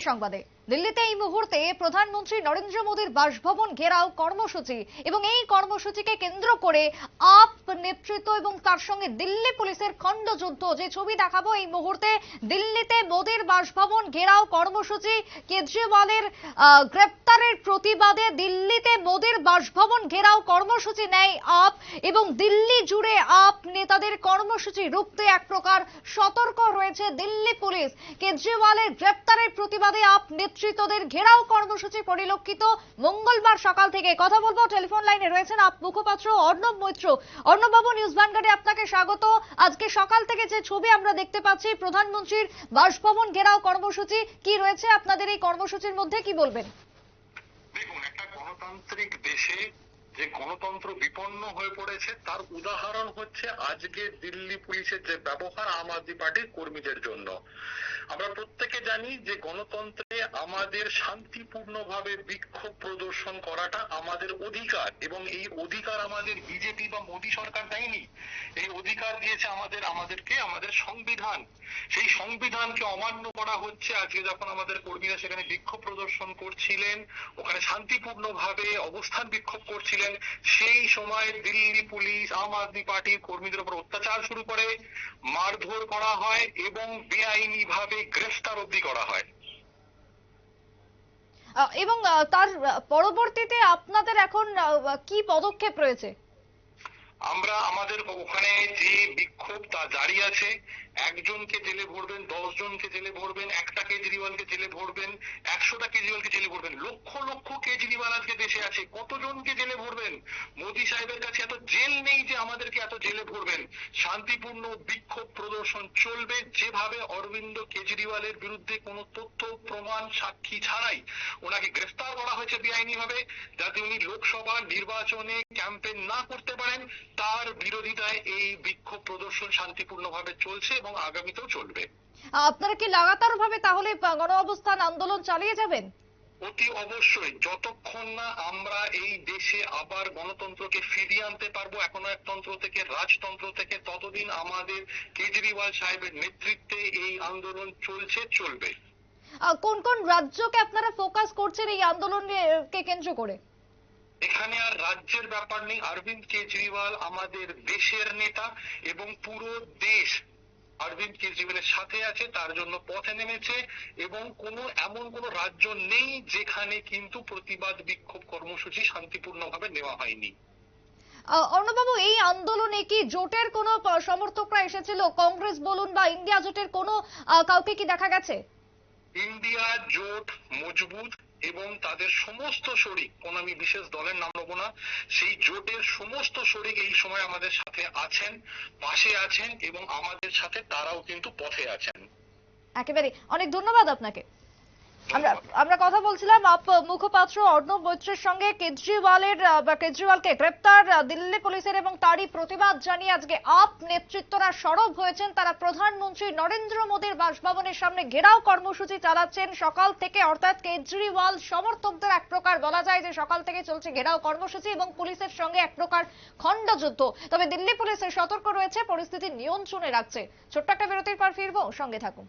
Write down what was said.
সংবাদে। দিল্লিতে এই মুহূর্তে প্রধানমন্ত্রী নরেন্দ্র মোদীর বাসভবন ঘেরাও কর্মসূচি এবং এই কর্মসূচিকে কেন্দ্র করে আপ নেতৃত্ব এবং তার সঙ্গে দিল্লি পুলিশের খণ্ডযুদ্ধ যে ছবি দেখাবো এই মুহূর্তে দিল্লিতে মোদীর বাসভবন ঘেরাও কর্মসূচি। কেজরিওয়ালের গ্রেপ্তারের প্রতিবাদে দিল্লিতে মোদীর বাসভবন ঘেরাও কর্মসূচি নেয় আপ এবং দিল্লি জুড়ে আপ নেতাদের কর্মসূচি রুখতে এক প্রকার সতর্ক রয়েছে দিল্লি পুলিশ। কেজরিওয়ালের গ্রেপ্তারের প্রতিবাদে আপ নেতৃত্বদের ঘেরাও কর্মসূচি পরিলক্ষিত। মঙ্গলবার সকাল থেকে কথা বলব। টেলিফোন লাইনে রয়েছেন আপ মুখপাত্র অর্ণব মৈত্র। অর্ণববাবু, নিউজ ভ্যানগার্ডে আপনাকে স্বাগত। আজকে সকাল থেকে যে ছবি আমরা দেখতে পাচ্ছি, প্রধানমন্ত্রীর বাসভবন ঘেরাও কর্মসূচি, কি রয়েছে আপনাদের এই কর্মসূচির মধ্যে, কি বলবেন? দেখুন, একটা গণতান্ত্রিক দেশে যে গণতন্ত্র বিপন্ন হয়ে পড়েছে, তার উদাহরণ হচ্ছে আজকে দিল্লি পুলিশের যে ব্যবহার আম আদমি পার্টির কর্মীদের জন্য। আমরা প্রত্যেকে জানি যে গণতন্ত্রে আমাদের শান্তিপূর্ণভাবে বিক্ষোভ প্রদর্শন করাটা আমাদের অধিকার, এবং এই অধিকার আমাদের বিজেপি বা মোদী সরকার দেয়নি। এই অধিকার দিয়েছে আমাদের, আমাদেরকে, আমাদের সংবিধান। সেই সংবিধানকে অমান্য করা হচ্ছে। আজকে যখন আমাদের কর্মীরা সেখানে বিক্ষোভ প্রদর্শন করছিলেন, ওখানে শান্তিপূর্ণভাবে অবস্থান বিক্ষোভ করছিলেন সেই সময় দিল্লি পুলিশ আম আদমি পার্টির কর্মীদের উপর অত্যাচার শুরু করে মারধর করা হয় এবং বেআইনি ভাবে গ্রেফতার অবধি করা হয়। এবং তার পরবর্তীতে আপনাদের এখন কি পদক্ষেপ রয়েছে? আমরা আমাদের ওখানে যে বিক্ষোভ তা জারি আছে একজনকে জেলে ভরবেন দশ জনকে জেলে ভরবেন, একটা কেজরিওয়ালকে জেলে ভরবেন, একশোটা কেজরিওয়ালকে জেলে ভরবেন, লক্ষ লক্ষ কেজরিওয়াল আজকে দেশে আছে, কতজনকে জেলে ভরবেন? মোদী সাহেবের কাছে এত জেল নেই যে আমাদেরকে এত জেলে ভরবেন। শান্তিপূর্ণ বিক্ষোভ প্রদর্শন চলবে যেভাবে অরবিন্দ কেজরিওয়ালের বিরুদ্ধে কোনো তথ্য, প্রমাণ, সাক্ষী ছাড়াই। ওনাকে গ্রেফতার করা হয়েছে বেআইনি ভাবে যাতে উনি লোকসভা নির্বাচনে ক্যাম্পেইন না করতে পারেন। তার বিরোধিতায় এই বিক্ষোভ প্রদর্শন শান্তিপূর্ণভাবে চলছে এবং আগামীতেও চলবে। আপনারা কি লাগাতার ভাবে তাহলে আহ, গণ অবস্থান আন্দোলন চালিয়ে যাবেন? অতি অবশ্যই। যতক্ষণ না আমরা এই দেশে আবার গণতন্ত্রকে ফিরিয়ে আনতে পারব একনায়কতন্ত্র থেকে রাজতন্ত্র থেকে ততদিন আমাদের কেজরিওয়াল সাহেবের নেতৃত্বে এই আন্দোলন চলছে চলবে। কোন কোন রাজ্যকে আপনারা ফোকাস করছেন এই আন্দোলনকে কেন্দ্র করে? এখানে আর রাজ্যের ব্যাপার নেই। অরবিন্দ কেজরিওয়াল আমাদের দেশের নেতা এবং পুরো দেশ অরবিন্দ কেজরিওয়ালের সাথে আছে তার জন্য পথে নেমেছে এবং কোনো এমন কোনো রাজ্য নেই যেখানে কিন্তু প্রতিবাদ বিক্ষোভ কর্মসূচি শান্তিপূর্ণভাবে নেওয়া হয়নি। আহ, অর্ণববাবু এই আন্দোলনে কি জোটের কোনো সমর্থকরা এসেছিল? কংগ্রেস বলুন বা ইন্ডিয়া জোটের কোনো কাউকে কি দেখা গেছে? ইন্ডিয়া জোট মজবুত এবং তাদের সমস্ত শরিক, কোন আমি বিশেষ দলের নাম নেব না, সেই জোটের সমস্ত শরিক এই সময় আমাদের সাথে আছেন, পাশে আছেন এবং আমাদের সাথে তারাও কিন্তু পথে আছেন। একেবারে অনেক ধন্যবাদ আপনাকে। আমরা কথা বলছিলাম আপ মুখপাত্র অর্ণব মৈত্রের সঙ্গে। কেজরিওয়ালের কেজরিওয়ালকে গ্রেপ্তার দিল্লি পুলিশের এবং তারই প্রতিবাদ জানিয়ে আজকে আপ নেতৃত্বরা সরব হয়েছেন। তারা প্রধানমন্ত্রী নরেন্দ্র মোদীর বাসভবনের সামনে ঘেরাও কর্মসূচি চালাচ্ছেন। সকাল থেকে অর্থাৎ কেজরিওয়াল সমর্থকদের এক প্রকার বলা যায় যে সকাল থেকে চলছে ঘেরাও কর্মসূচি এবং পুলিশের সঙ্গে এক প্রকার খণ্ডযুদ্ধ তবে দিল্লি পুলিশের সতর্ক রয়েছে, পরিস্থিতি নিয়ন্ত্রণে রাখছে। ছোট্ট একটা বিরতির পর ফিরবো, সঙ্গে থাকুন।